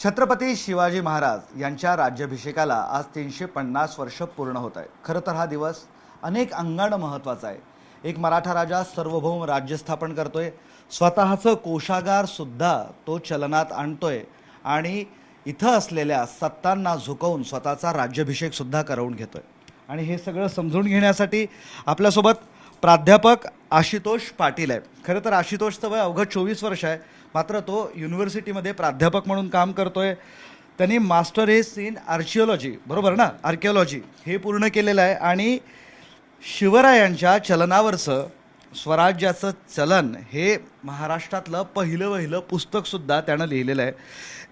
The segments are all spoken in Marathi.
छत्रपती शिवाजी महाराज यांच्या राज्याभिषेकाला आज तीनशे पन्नास वर्ष पूर्ण होत आहे खरं तर हा दिवस अनेक अंगानं महत्त्वाचा आहे. एक मराठा राजा सार्वभौम राज्य स्थापन करतोय. स्वतःचं कोषागारसुद्धा तो चलनात आणतोय आणि इथं असलेल्या सत्तांना झुकवून स्वतःचा राज्याभिषेकसुद्धा करवून घेतोय. आणि हे सगळं समजून घेण्यासाठी आपल्यासोबत प्राध्यापक आशुतोष पाटील आहे. खरं तर आशुतोषचं वय अवघं चोवीस वर्ष आहे. मात्र तो युनिव्हर्सिटीमध्ये प्राध्यापक म्हणून काम करतो आहे त्यांनी मास्टर मास्टरेस इन आर्किओलॉजी बरोबर ना? आर्किओलॉजी हे पूर्ण केलेलं आहे. आणि शिवरायांच्या चलनावरचं स्वराज्याचं चलन हे महाराष्ट्रातलं पहिलं पहिलं पुस्तकसुद्धा त्यानं लिहिलेलं आहे.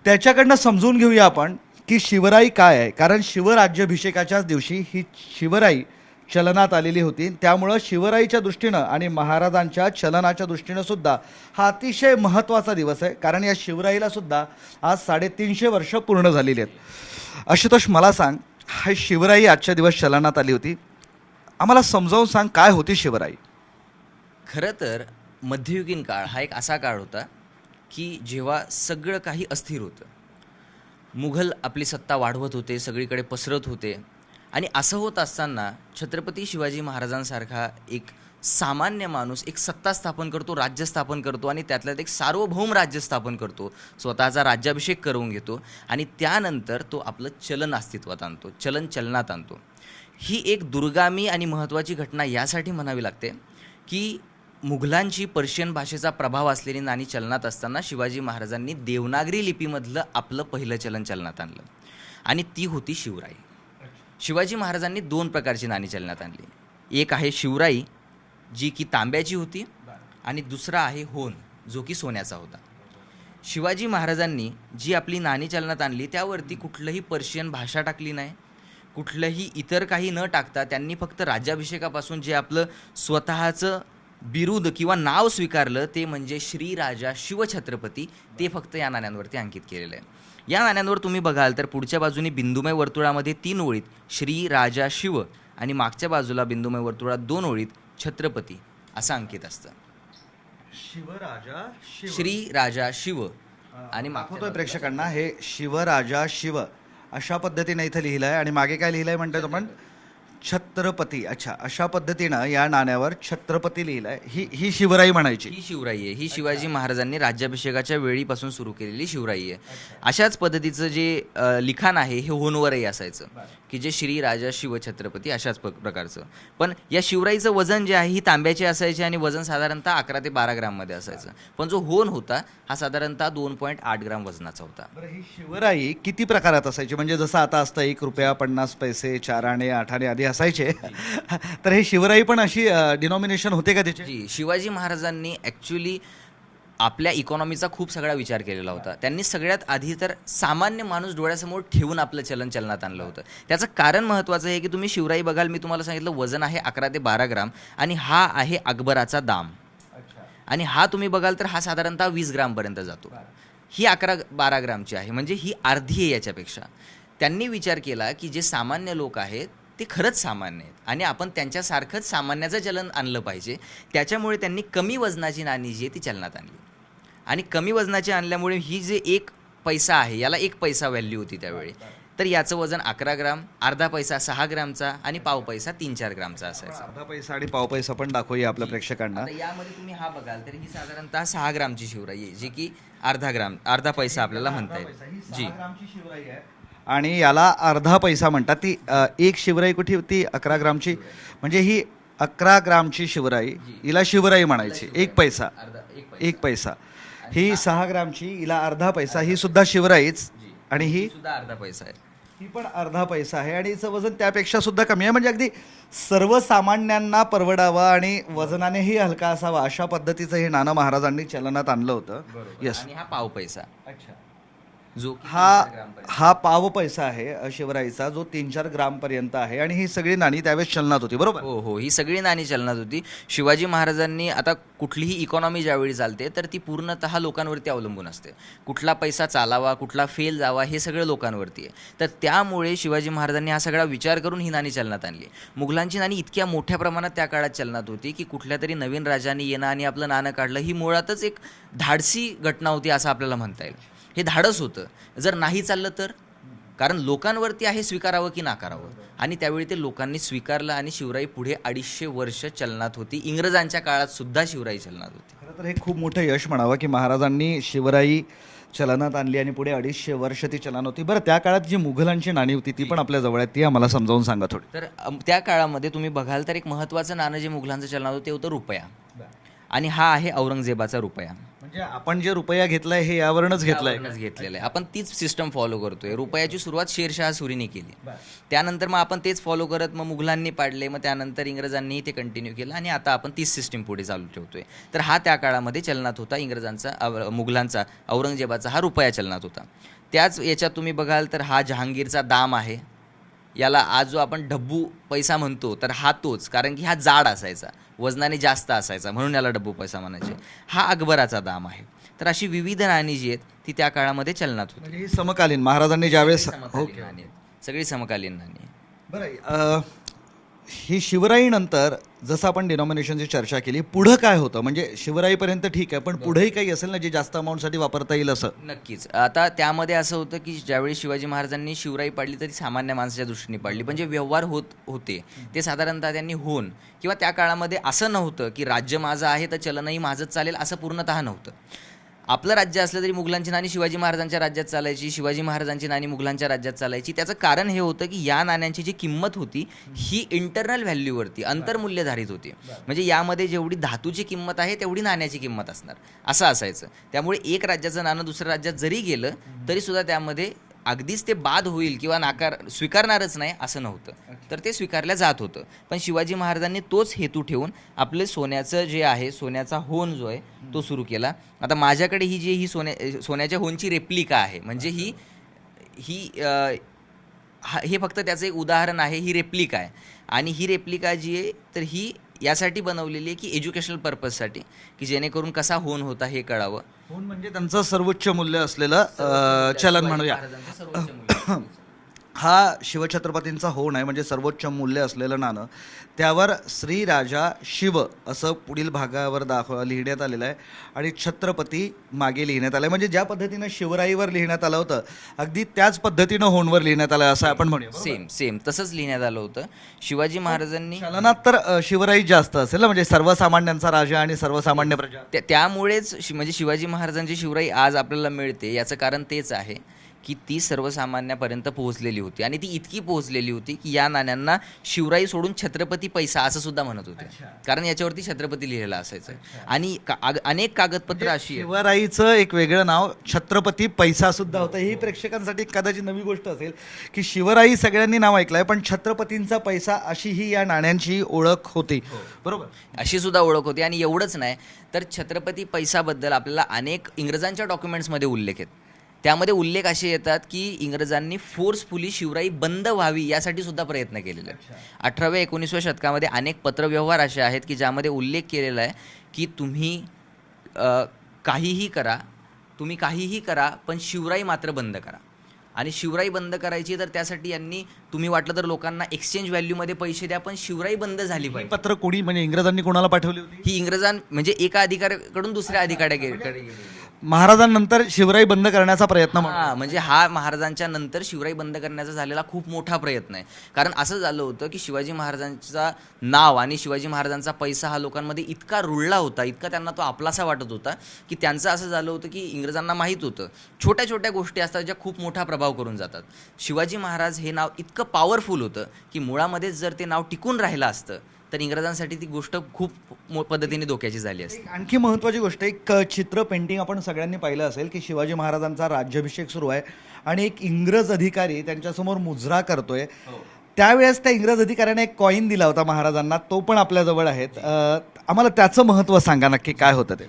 त्याच्याकडनं समजून घेऊया आपण की शिवराई काय आहे. कारण शिवराज्याभिषेकाच्याच दिवशी ही शिवराई चलनात आलेली होती. त्यामुळं शिवराईच्या दृष्टीनं आणि महाराजांच्या चलनाच्या दृष्टीनं सुद्धा हा अतिशय महत्त्वाचा दिवस आहे. कारण या शिवराईला सुद्धा आज साडेतीनशे वर्ष पूर्ण झालेली आहेत. आशुतोष मला सांग हा शिवराई आजच्या दिवस चलनात आली होती. आम्हाला समजावून सांग काय होती शिवराई? खरं तर मध्ययुगीन काळ हा एक असा काळ होता की जेव्हा सगळं काही अस्थिर होतं. मुघल आपली सत्ता वाढवत होते सगळीकडे पसरत होते. आणि असं होत असताना छत्रपती शिवाजी महाराजांसारखा एक सामान्य माणूस एक सत्ता स्थापन करतो राज्य स्थापन करतो आणि त्यातल्यात एक सार्वभौम राज्य स्थापन करतो. स्वतःचा राज्याभिषेक करून घेतो आणि त्यानंतर तो आपलं चलन अस्तित्वात आणतो चलन चलनात आणतो. ही एक दुर्गामी आणि महत्त्वाची घटना यासाठी म्हणावी लागते की मुघलांची पर्शियन भाषेचा प्रभाव असलेली नाणी चलनात असताना शिवाजी महाराजांनी देवनागरी लिपीमधलं आपलं पहिलं चलन चलनात आणलं. आणि ती होती शिवराई शिवाजी महाराजांनी दोन प्रकारची नाणी चलनात आणली. एक आहे शिवराई जी की तांब्याची होती आणि दुसरा आहे होन जो की सोन्याचा होता. शिवाजी महाराजांनी जी आपली नाणी चलनात आणली त्यावरती कुठलंही पर्शियन भाषा टाकली नाही. कुठलंही इतर काही न टाकता त्यांनी फक्त राज्याभिषेकापासून जे आपलं स्वतःचं बिरुद किंवा नाव स्वीकारलं ते म्हणजे श्रीराजा शिवछत्रपती ते फक्त या नाण्यांवरती अंकित केलेलं आहे. या नाण्यांवर तुम्ही बघाल तर पुढच्या बाजूने बिंदुमय वर्तुळामध्ये तीन ओळीत श्री राजा शिव आणि मागच्या बाजूला बिंदुमय वर्तुळात दोन ओळीत छत्रपती असं अंकित असतं. शिवराजा श्री राजा शिव आणि दाखवतोय प्रेक्षकांना हे शिवराजा शिव अशा पद्धतीने इथं लिहिलं आहे आणि मागे काय लिहिलं आहे म्हणतात आपण? छत्रपती. अच्छा अशा पद्धतीनं या नाण्यावर छत्रपती लिहिलं आहे ही ही शिवराई म्हणायची. ही शिवराई आहे. ही शिवाजी महाराजांनी राज्याभिषेकाच्या वेळीपासून सुरू केलेली शिवराई आहे. अशाच पद्धतीचं जे अ, लिखाण आहे हे होनवरही असायचं. की जे श्री राजा शिवछत्रपती अशाच प- प्रकारचं. पण या शिवराईचं वजन जे आहे ही तांब्याचे असायचे आणि वजन साधारणतः अकरा ते बारा ग्राममध्ये असायचं. पण जो होन होता हा साधारणतः दोन पॉईंट आठ ग्राम वजनाचा होता. बरं ही शिवराई किती प्रकारात असायची? म्हणजे जसं आता असतं एक रुपया पन्नास पैसे चार आणे आठ आणे आधी असायचे. तर हे शिवराई पण अशी डिनॉमिनेशन होते का त्याचे? जी शिवाजी महाराजांनी ॲक्च्युली आपल्या इकॉनॉमीचा खूप सगळा विचार केलेला होता. त्यांनी सगळ्यात आधी तर सामान्य माणूस डोळ्यासमोर ठेवून आपलं चलन चलनात आणलं होतं. त्याचं कारण महत्त्वाचं आहे की तुम्ही शिवराई बघाल मी तुम्हाला सांगितलं वजन आहे अकरा ते बारा ग्राम आणि हा आहे अकबराचा दाम. आणि हा तुम्ही बघाल तर हा साधारणतः वीस ग्रामपर्यंत जातो. ही अकरा बारा ग्रामची आहे. म्हणजे ही अर्धी आहे याच्यापेक्षा. त्यांनी विचार केला की जे सामान्य लोक आहेत ते खरंच सामान्य आहेत. आणि आपण त्यांच्यासारखंच सामान्याचं चलन आणलं पाहिजे. त्याच्यामुळे त्यांनी कमी वजनाची नाणी जी आहे ती चलनात आणली. आणि कमी वजनाची आणल्यामुळे ही जे एक पैसा आहे याला एक पैसा व्हॅल्यू होती त्यावेळी. तर याचं वजन अकरा ग्राम अर्धा पैसा सहा ग्रामचा आणि पाव पैसा तीन चार ग्रामचा असायचा. अर्धा पैसा आणि पाव पैसा पण दाखवूया आपल्या प्रेक्षकांना. यामध्ये तुम्ही हा बघाल तर ही साधारणतः सहा ग्रामची शिवराई आहे जी की अर्धा ग्राम अर्धा पैसा आपल्याला म्हणता येईल. जी. आणि याला अर्धा पैसा म्हणतात. ती अ, एक शिवराई कुठे होती? अकरा ग्रामची. म्हणजे ही अकरा ग्रामची शिवराई हिला शिवराई म्हणायची. एक पैसा. एक पैसा. एक पैसा. ही सहा ग्रामची हिला अर्धा पैसा. ही सुद्धा शिवराईच आणि ही सुद्धा अर्धा पैसा आहे. ही पण अर्धा पैसा आहे. आणि हिचं वजन त्यापेक्षा सुद्धा कमी आहे. म्हणजे अगदी सर्वसामान्यांना परवडावं आणि वजनानेही हलका असावा अशा पद्धतीचं हे नाना महाराजांनी चलनात आणलं होतं. येस आणि हा पाव पैसा. जो हा 3-4 ग्रामपर्यंत. हा पाव पैसा आहे अ, शिवराईचा जो तीन चार ग्राम पर्यंत आहे. आणि ही सगळी नाणी त्यावेळेस चलनात होती बरोबर? हो हो. ही सगळी नाणी चलनात होती. शिवाजी महाराजांनी आता कुठलीही इकॉनॉमी ज्यावेळी चालते तर ती पूर्णतः लोकांवरती अवलंबून असते. कुठला पैसा चालावा कुठला फेल जावा हे सगळं लोकांवरती आहे. तर त्यामुळे शिवाजी महाराजांनी हा सगळा विचार करून ही नाणी चलनात आणली. मुघलांची नाणी इतक्या मोठ्या प्रमाणात त्या काळात चलनात होती की कुठल्या तरी नवीन राजाने येणं आणि आपलं नाणं काढलं ही मुळातच एक धाडसी घटना होती असं आपल्याला म्हणता येईल. हे धाडस होतं. जर नाही चाललं तर? कारण लोकांवरती आहे स्वीकारावं की नाकारावं? आणि त्यावेळी ते लोकांनी स्वीकारलं आणि शिवराई पुढे अडीचशे वर्ष चलनात होती. इंग्रजांच्या काळात सुद्धा शिवराई चलनात होती. खरं तर हे खूप मोठं यश म्हणावं की महाराजांनी शिवराई चलनात आणली आणि पुढे अडीचशे वर्ष ती चलन होती. बरं त्या काळात जी मुघलांची नाणी होती ती पण आपल्या जवळ आहे ती आम्हाला समजावून सांगा थोडी. तर त्या काळामध्ये तुम्ही बघाल तर एक महत्त्वाचं नाणं जे मुघलांचं चलनात होतं ते होतं रुपया. आणि हा आहे औरंगजेबाचा रुपया. म्हणजे आपण जे रुपया घेतलाय हे यावरूनच घेतलाय. घेतलेलं आहे. आपण तीच सिस्टम फॉलो करतोय. रुपयाची सुरुवात शेरशहा सुरीने केली. त्यानंतर मग आपण तेच फॉलो करत मग मुघलांनी पाडले. मग त्यानंतर इंग्रजांनी ते कंटिन्यू केलं आणि आता आपण तीच सिस्टीम पुढे चालू ठेवतोय. तर हा त्या काळामध्ये चलनात होता. इंग्रजांचा मुघलांचा औरंगजेबाचा हा रुपया चलनात होता. त्याच याच्यात तुम्ही बघाल तर हा जहांगीरचा दाम आहे. याला आज जो आपण डब्बू पैसा म्हणतो तर हा तोच. कारण की हा जाड असायचा. वजनाने जास्त असायचा म्हणून याला डब्बू पैसा म्हणायचे हा अकबराचा दाम आहे तर अशी विविध नाणी जी आहेत ती त्या काळामध्ये चलनात होती म्हणजे ही समकालीन महाराजांनी ज्यावेळेस समकालीन नाणी आहेत. सगळी समकालीन नाणी. बरं ही शिवराईनंतर जसं आपण डिनॉमिनेशनची चर्चा केली पुढं काय होतं? म्हणजे शिवराईपर्यंत ठीक आहे पण पुढेही काही असेल ना जे जास्त अमाऊंटसाठी वापरता येईल असं? नक्कीच. आता त्यामध्ये असं होतं की ज्यावेळी शिवाजी महाराजांनी शिवराई पाडली तरी सामान्य माणसाच्या दृष्टीने पाडली. पण जे व्यवहार होत होते ते साधारणतः त्यांनी होऊन किंवा त्या काळामध्ये असं नव्हतं की राज्य माझं आहे तर चलनही माझंच चालेल असं पूर्णतः नव्हतं. आपलं राज्य असलं तरी मुघलांची नाणी शिवाजी महाराजांच्या राज्यात चालायची शिवाजी महाराजांची नाणी मुघलांच्या राज्यात चालायची. त्याचं कारण हे होतं की या नाण्यांची जी किंमत होती ही इंटरनल व्हॅल्यूवरती अंतर्मूल्यधारित होती. म्हणजे यामध्ये जेवढी धातूची किंमत आहे तेवढी नाण्याची किंमत असणार. असं असायचं. त्यामुळे एक राज्याचं नाणं दुसऱ्या राज्यात जरी गेलं तरी सुद्धा त्यामध्ये अगदीच ते बाद होईल किंवा नाकार स्वीकारणारच नाही असं नव्हतं. तर ते स्वीकारलं जात होतं. पण शिवाजी महाराजांनी तोच हेतू ठेवून आपले सोन्याचं जे आहे सोन्याचा होन जो आहे तो सुरू केला. आता माझ्याकडे ही जी ही सोन्या सोन्याच्या होनची रेप्लिका आहे म्हणजे ही ही हा हे फक्त त्याचं एक उदाहरण आहे ही रेप्लिका आहे. आणि ही रेप्लिका जी आहे तर ही यासाठी बनवलेली आहे की एज्युकेशनल पर्पजसाठी की जेणेकरून कसा होन होता हे कळावं होऊन म्हणजे त्यांचं सर्वोच्च मूल्य असलेलं चलन म्हणूया. हा शिवछत्रपतींचा होण आहे म्हणजे सर्वोच्च मूल्य असलेलं नाणं त्यावर श्री राजा शिव असं पुढील भागावर दाखव लिहिण्यात आलेलं आहे. आणि छत्रपती मागे लिहिण्यात आलं आहे म्हणजे ज्या पद्धतीनं शिवराईवर लिहिण्यात आलं होतं अगदी त्याच पद्धतीनं होणवर लिहिण्यात आलं असं आपण म्हणूया बरोबर? Same same. तसंच लिहिण्यात आलं होतं. शिवाजी महाराजांनी चलनात तर अं, शिवराई जास्त असेल ना म्हणजे सर्वसामान्यांचा राजा आणि सर्वसामान्य प्रजा. त्या त्यामुळेच शि- म्हणजे शिवाजी महाराजांची शिवराई आज आपल्याला मिळते याचं कारण तेच आहे. की ती सर्वसामान्यापर्यंत पोहोचलेली होती. आणि ती इतकी पोहोचलेली होती की या नाण्यांना शिवराई सोडून छत्रपती पैसा असं सुद्धा म्हणत होते. कारण याच्यावरती छत्रपती लिहिलेलं असायचं. आणि अनेक कागदपत्र अशी आहेत. शिवराईचं एक वेगळं नाव छत्रपती पैसा सुद्धा होतं. ही प्रेक्षकांसाठी कदाचित नवी गोष्ट असेल की शिवराई सगळ्यांनी नाव ऐकलंय पण छत्रपतींचा पैसा अशी ही या नाण्यांची ओळख होती. बरोबर? अशी सुद्धा ओळख होती. आणि एवढंच नाही तर छत्रपती पैसाबद्दल आपल्याला अनेक इंग्रजांच्या डॉक्युमेंट्समध्ये उल्लेख आहेत. त्यामध्ये उल्लेख असे येतात की इंग्रजांनी फोर्सफुली शिवराई बंद व्हावी यासाठी सुद्धा प्रयत्न केलेले आहेत. अठराव्या एकोणीसव्या शतकामध्ये अनेक पत्रव्यवहार असे आहेत की ज्यामध्ये उल्लेख केलेला आहे की तुम्ही काहीही करा तुम्ही काहीही करा पण शिवराई मात्र बंद करा. आणि शिवराई बंद करायची तर त्यासाठी यांनी तुम्ही वाटलं तर लोकांना एक्सचेंज व्हॅल्यूमध्ये पैसे द्या पण शिवराई बंद झाली पाहिजे. पत्र कोणी म्हणजे इंग्रजांनी कोणाला पाठवली होती? ही इंग्रजां म्हणजे एका अधिकाऱ्याकडून दुसऱ्या अधिकाऱ्याकडे गेली. महाराजांनंतर शिवराई बंद करण्याचा प्रयत्न म्हणून. हा म्हणजे हा महाराजांच्या नंतर शिवराई बंद करण्याचा झालेला खूप मोठा प्रयत्न आहे. कारण असं झालं होतं की शिवाजी महाराजांचा नाव आणि शिवाजी महाराजांचा पैसा हा लोकांमध्ये इतका रुळला होता इतका त्यांना तो आपलासा वाटत होता की त्यांचं असं झालं होतं की इंग्रजांना माहीत होतं. छोट्या छोट्या गोष्टी असतात ज्या खूप मोठा प्रभाव करून जातात. शिवाजी महाराज हे नाव इतकं पॉवरफुल होतं की मुळामध्येच जर ते नाव टिकून राहिलं असतं तर इंग्रजांसाठी ती गोष्ट खूप मो- पद्धतीने धोक्याची झाली असते. एक आणखी महत्वाची गोष्ट एक चित्र पेंटिंग आपण सगळ्यांनी पाहिलं असेल की शिवाजी महाराजांचा राज्याभिषेक सुरू आहे आणि एक इंग्रज अधिकारी त्यांच्यासमोर मुजरा करतोय. त्यावेळेस त्या इंग्रज अधिकाऱ्याने एक कॉईन दिला होता महाराजांना तो पण आपल्याजवळ आहेत. आम्हाला त्याचं महत्त्व सांगा नक्की काय होतं ते?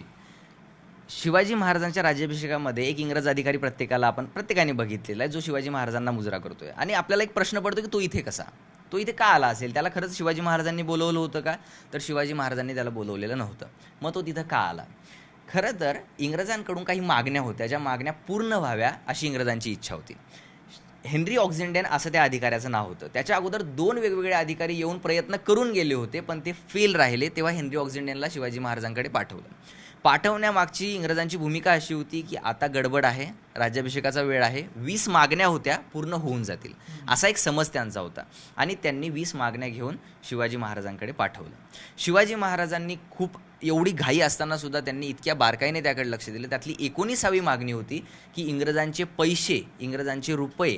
शिवाजी महाराजांच्या राज्याभिषेकामध्ये एक इंग्रज अधिकारी प्रत्येकाला आपण प्रत्येकाने बघितलेला आहे जो शिवाजी महाराजांना मुजरा करतोय. आणि आपल्याला एक प्रश्न पडतो की तो इथे कसा? तो इथे का आला असेल? त्याला खरंच शिवाजी महाराजांनी बोलवलं होतं का? तर शिवाजी महाराजांनी त्याला बोलवलेलं नव्हतं. मग तो तिथं का आला? खरं तर इंग्रजांकडून काही मागण्या होत्या ज्या मागण्या पूर्ण व्हाव्या अशी इंग्रजांची इच्छा होती. हेनरी ऑक्झिंडेन असं त्या अधिकाऱ्याचं नाव होतं. त्याच्या अगोदर दोन वेगवेगळे अधिकारी येऊन प्रयत्न करून गेले होते पण ते फेल राहिले तेव्हा हेनरी ऑक्झिंडेनला शिवाजी महाराजांकडे पाठवलं. पाठवण्यामागची इंग्रजांची भूमिका अशी होती की आता गडबड आहे राज्याभिषेकाचा वेळ आहे वीस मागण्या होत्या पूर्ण होऊन जातील. असा एक समज त्यांचा होता. आणि त्यांनी वीस मागण्या घेऊन शिवाजी महाराजांकडे पाठवलं. शिवाजी महाराजांनी खूप एवढी घाई असताना सुद्धा त्यांनी इतक्या बारकाईने त्याकडे लक्ष दिलं. त्यातली एकोणीसावी मागणी होती की इंग्रजांचे पैसे इंग्रजांचे रुपये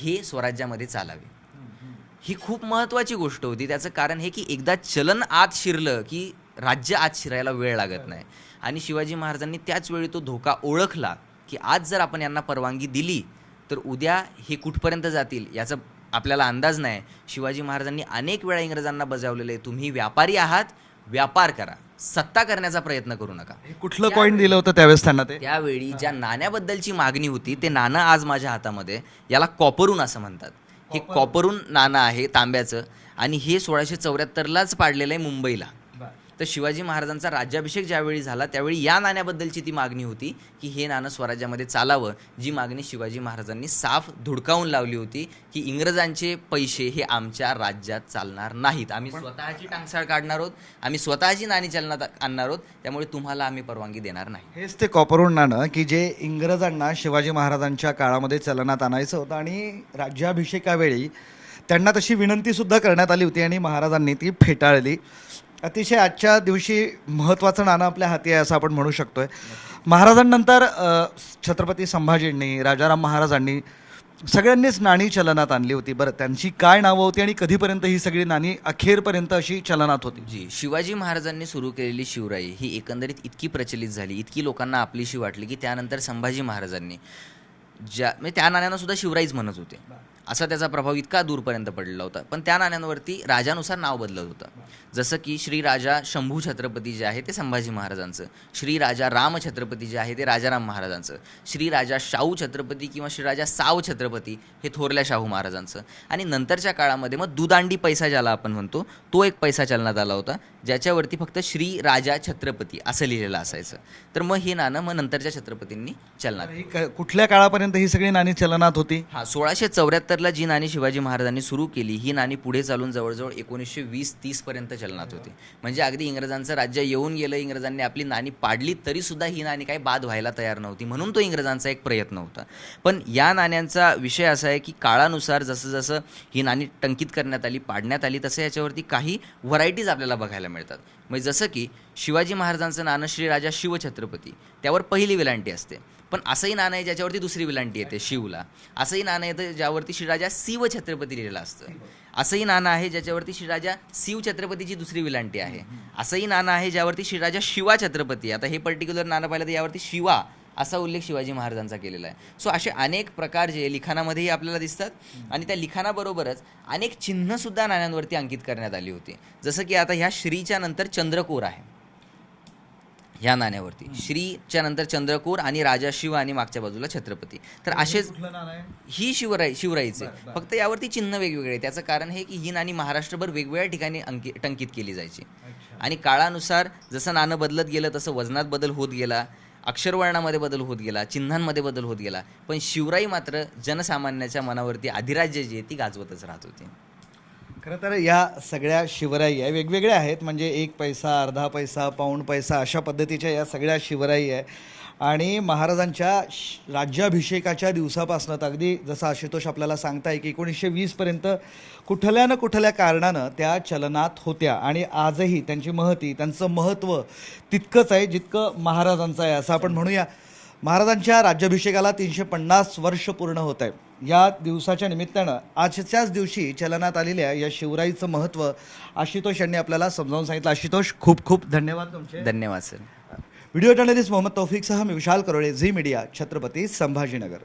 हे स्वराज्यामध्ये चालावे. ही खूप महत्त्वाची गोष्ट होती. त्याचं कारण हे की एकदा चलन आत शिरलं की राज्य आत शिरायला वेळ लागत नाही. आणि शिवाजी महाराजांनी त्याच वेळी तो धोका ओळखला की आज जर आपण यांना परवानगी दिली तर उद्या हे कुठपर्यंत जातील याचा आपल्याला अंदाज नाही. शिवाजी महाराजांनी अनेक वेळा इंग्रजांना बजावलेले तुम्ही व्यापारी आहात व्यापार करा. सत्ता करण्याचा प्रयत्न करू नका. हे कुठलं कॉईन दिलं होतं त्यावेळेस त्यांना ते? त्यावेळी ज्या नाण्याबद्दलची मागणी होती ते नाणं आज माझ्या हातामध्ये याला कॉपरून असं म्हणतात. हे कॉपरून नाणं आहे तांब्याचं. आणि हे सोळाशे चौऱ्याहत्तरलाच पाडलेलं आहे मुंबईला. तर शिवाजी महाराजांचा राज्याभिषेक ज्यावेळी झाला त्यावेळी या नाण्याबद्दलची ती मागणी होती की हे नाणं स्वराज्यामध्ये चालावं जी मागणी शिवाजी महाराजांनी साफ धुडकावून लावली होती की इंग्रजांचे पैसे हे आमच्या राज्यात चालणार नाहीत. आम्ही स्वतःची टांगसाळ काढणार आहोत आम्ही स्वतःची नाणी चलनात आणणार आहोत त्यामुळे तुम्हाला आम्ही परवानगी देणार नाही. हेच ते कॉपरून नाणं की जे इंग्रजांना शिवाजी महाराजांच्या काळामध्ये चलनात आणायचं होतं आणि राज्याभिषेकावेळी त्यांना तशी विनंतीसुद्धा करण्यात आली होती आणि महाराजांनी ती फेटाळली. अतिशय आजच्या दिवशी महत्त्वाचं नाणं आपल्या हाती आहे असं आपण म्हणू शकतोय. महाराजांनंतर छत्रपती संभाजींनी राजाराम महाराजांनी सगळ्यांनीच नाणी चलनात आणली होती. बरं त्यांची काय नावं होती आणि कधीपर्यंत ही सगळी नाणी अखेरपर्यंत अशी चलनात होती? जी शिवाजी महाराजांनी सुरू केलेली शिवराई ही एकंदरीत इतकी प्रचलित झाली इतकी लोकांना आपलीशी वाटली की त्यानंतर संभाजी महाराजांनी ज्या म्हणजे त्या नाण्यांना सुद्धा शिवराईच म्हणत होते. असा त्याचा प्रभाव इतका दूरपर्यंत पडलेला होता. पण त्या नाण्यांवरती राजानुसार नाव बदलत होतं. जसं की श्री राजा शंभू छत्रपती जे आहे ते संभाजी महाराजांचं. श्री राजा राम छत्रपती जे आहे ते राजाराम महाराजांचं. श्री राजा शाहू छत्रपती किंवा श्री राजा साव छत्रपती हे थोरल्या शाहू महाराजांचं. आणि नंतरच्या काळामध्ये मग दुदांडी पैसा ज्याला आपण म्हणतो तो एक पैसा चलनात आला होता ज्याच्यावरती फक्त श्री राजा छत्रपती असं लिहिलेलं असायचं. तर मग हे नाणं मग नंतरच्या छत्रपतींनी चलनात कुठल्या काळापर्यंत ही सगळी नाणी चलनात होती? हा सोळाशे चौऱ्याहत्तरला जी नाणी शिवाजी महाराजांनी सुरू केली ही नाणी पुढे चालून जवळजवळ एकोणीसशे वीस तीसपर्यंत चलनात होती. म्हणजे अगदी इंग्रजांचं राज्य येऊन गेलं इंग्रजांनी आपली नाणी पाडली तरी सुद्धा ही नाणी काही बाद व्हायला तयार नव्हती. म्हणून तो इंग्रजांचा एक प्रयत्न होता. पण या नाण्यांचा विषय असा आहे की काळानुसार जसं जसं ही नाणी टंकित करण्यात आली पाडण्यात आली तसं याच्यावरती काही व्हरायटीज आपल्याला बघायला मिळतात. म्हणजे जसं की शिवाजी महाराजांचं नाणं श्रीराजा शिवछत्रपती त्यावर पहिली विलांटी असते. पण असंही नाणं आहे ज्याच्यावरती दुसरी विलांटी येते शिवला. असंही नाणं येतं ज्यावरती श्रीराजा शिव छत्रपती लिहिलेलं असतं. असंही नाणं आहे ज्याच्यावरती श्रीराजा शिव छत्रपतीची दुसरी विलांटी आहे. असंही नाणं आहे ज्यावरती श्रीराजा शिवा छत्रपती. आता हे पर्टिक्युलर नाणं पाहिलं तर यावरती शिवा असा उल्लेख शिवाजी महाराजांचा केलेला आहे. सो असे अनेक प्रकार जे लिखाणामध्येही आपल्याला दिसतात आणि त्या लिखाणाबरोबरच अनेक चिन्हसुद्धा नाण्यांवरती अंकित करण्यात आली होती. जसं की आता ह्या श्रीच्या नंतर चंद्रकोर आहे. ह्या नाण्यावरती. श्रीच्या नंतर चंद्रकोर आणि राजा शिव आणि मागच्या बाजूला छत्रपती. तर असेच ही शिवराई शिवराईचे फक्त यावरती चिन्ह वेगवेगळे. त्याचं कारण हे की ही नाणी महाराष्ट्रभर वेगवेगळ्या ठिकाणी अंकि टंकित केली जायची. आणि काळानुसार जसं नाणं बदलत गेलं तसं वजनात बदल होत गेला अक्षरवर्णामध्ये बदल होत गेला चिन्हांमध्ये बदल होत गेला. पण शिवराई मात्र जनसामान्याच्या मनावरती अधिराज्य जी आहे ती गाजवतच राहत होती. खरं तर या सगळ्या शिवराई आहे. वेगवेगळ्या आहेत. म्हणजे एक पैसा अर्धा पैसा पाऊण पैसा अशा पद्धतीच्या या सगळ्या शिवराई आहे. आणि महाराजांच्या राज्याभिषेकाच्या दिवसापासून तर अगदी जसं आशुतोष आपल्याला सांगताय की एकोणीसशे वीसपर्यंत कुठल्या ना कुठल्या कारणानं त्या चलनात होत्या. आणि आजही त्यांची महती त्यांचं महत्त्व तितकंच आहे जितकं महाराजांचं आहे असं आपण म्हणूया. महाराजांच्या राज्याभिषेकाला तीनशे पन्नास वर्ष पूर्ण होत आहे. या दिवसाच्या निमित्तानं आजच्याच दिवशी चलनात आलेल्या या शिवराईचं महत्त्व आशुतोष यांनी आपल्याला समजावून सांगितलं. आशुतोष खूप खूप धन्यवाद तुमचे. धन्यवाद सर. व्हिडिओ जर्नलिस्ट मोहम्मद तौफिकसह मी विशाल करोळे झी मीडिया छत्रपती संभाजीनगर.